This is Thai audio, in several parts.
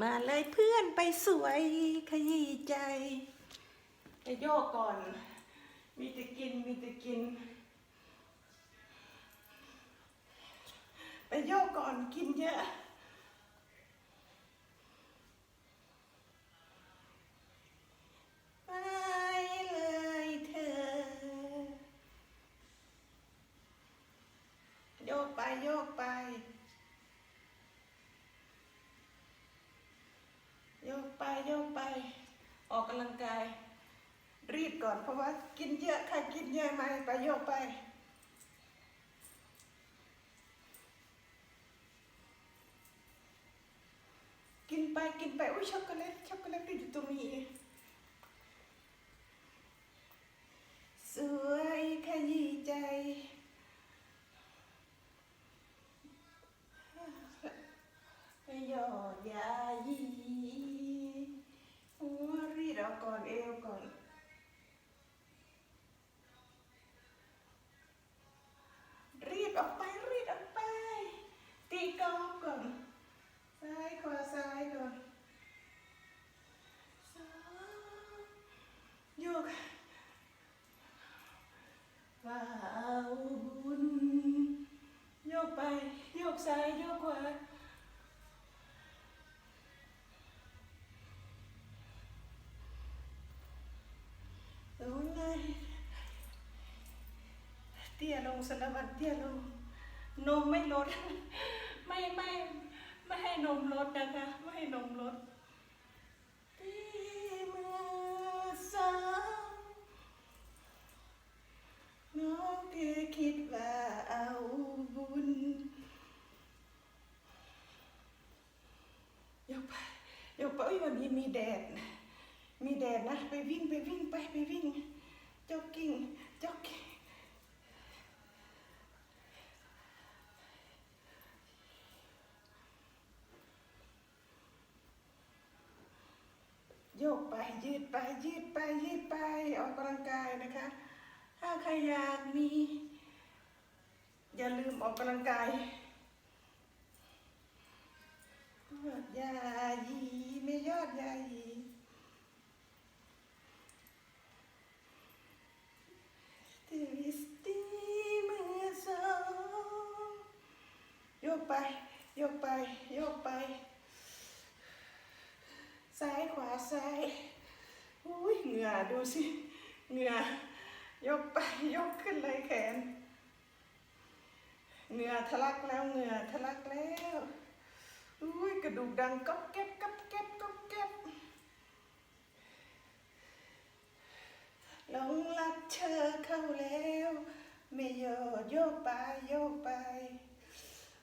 มาเลยเพื่อนไปสวยขยี้ใจไปโยกก่อน มีแต่กินมีแต่กิน ไปโยกก่อนกินเยอะไปเลยเธอโยกไปโยกไป โยก ไปโยกไป ออกกำลังกาย รีบก่อนเพราะว่ากินเยอะค่ะกินเยอะไหมไปโยกไปกินไปกินไปอุ้ยช็อกโกแลตช็อกโกแลตอยู่ตรงนี้ ตี้ยลงสารวัตรเตี้ยลง นมไม่ลด ไม่ไม่ไม่ให้นมลดนะคะ ไม่ให้นมลดที่มือสองน้องคือคิดว่าเอาบุญยกไปยกไปวันนี้มีแดด มีแดดนะ ไปวิ่งไปวิ่งไปไปวิ่งจ็อกกิ้งจ็อกกิ้ง โยกไปยืดไปยืดไปยืดไปออกกำลังกายนะคะ ถ้าใครอยากมี อย่าลืมออกกำลังกายยอดยายีไม่ยอดยายีทวิสตีมือสองโยกไป โยกไป โยกไป ซ้ายขวาซ้ายอุ้ยเหงื่อดูสิเหงื่อยกไปยกขึ้นเลยแขนเหงื่อทะลักแล้วเหงื่อทะลักแล้วอุ้ยกระดูกดังก๊อบแก๊บก๊อบแก๊บก๊อบแก๊บหลงรักเธอเข้าแล้ว ไม่โยกโยกไปโยกไป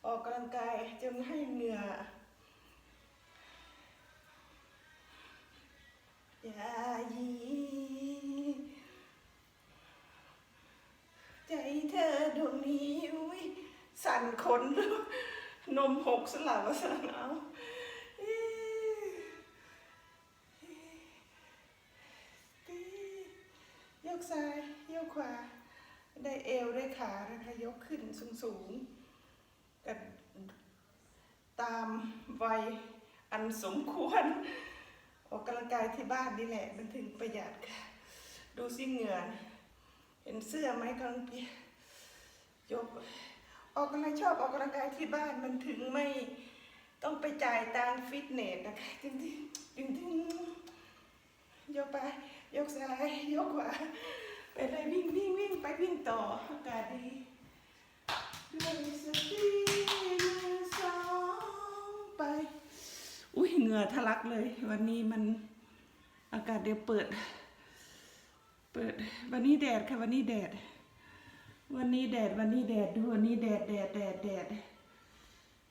ออกกำลังกายจนให้เหงื่อ เธอดวงนี้อุ้ยสั่นขนนมหกสลับวาสนาวอีตียกซ้ายยกขวา ได้เอวได้ขานะคะ ยกขึ้นสูงสูงๆกันตามวัยอันสมควร ออกกำลังกายที่บ้านนี่แหละ มันถึงประหยัดค่ะ ดูสิเหงื่อเห็นเสื้อไหมกำลังเปียก กออกกำลังชอบออกกำลังกายที่บ้านมันถึงไม่ต้องไปจ่ายตังฟิตเนสนะคะจริงๆจริงจริงๆยกไปยกซ้ายยกขวาไปเลยวิ่งวิ่งวิ่งไปวิ่งต่ออากาศดีด้วยสติสองไป อุ้ยเหงื่อทะลักเลย วันนี้มันอากาศเดี๋ยวเปิด เปิดวันนี้แดดค่ะวันนี้แดด วันนี้แดดวันนี้แดดดูวันนี้แดดแดดแดดแดด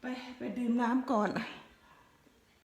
ไปไปดื่มน้ำก่อน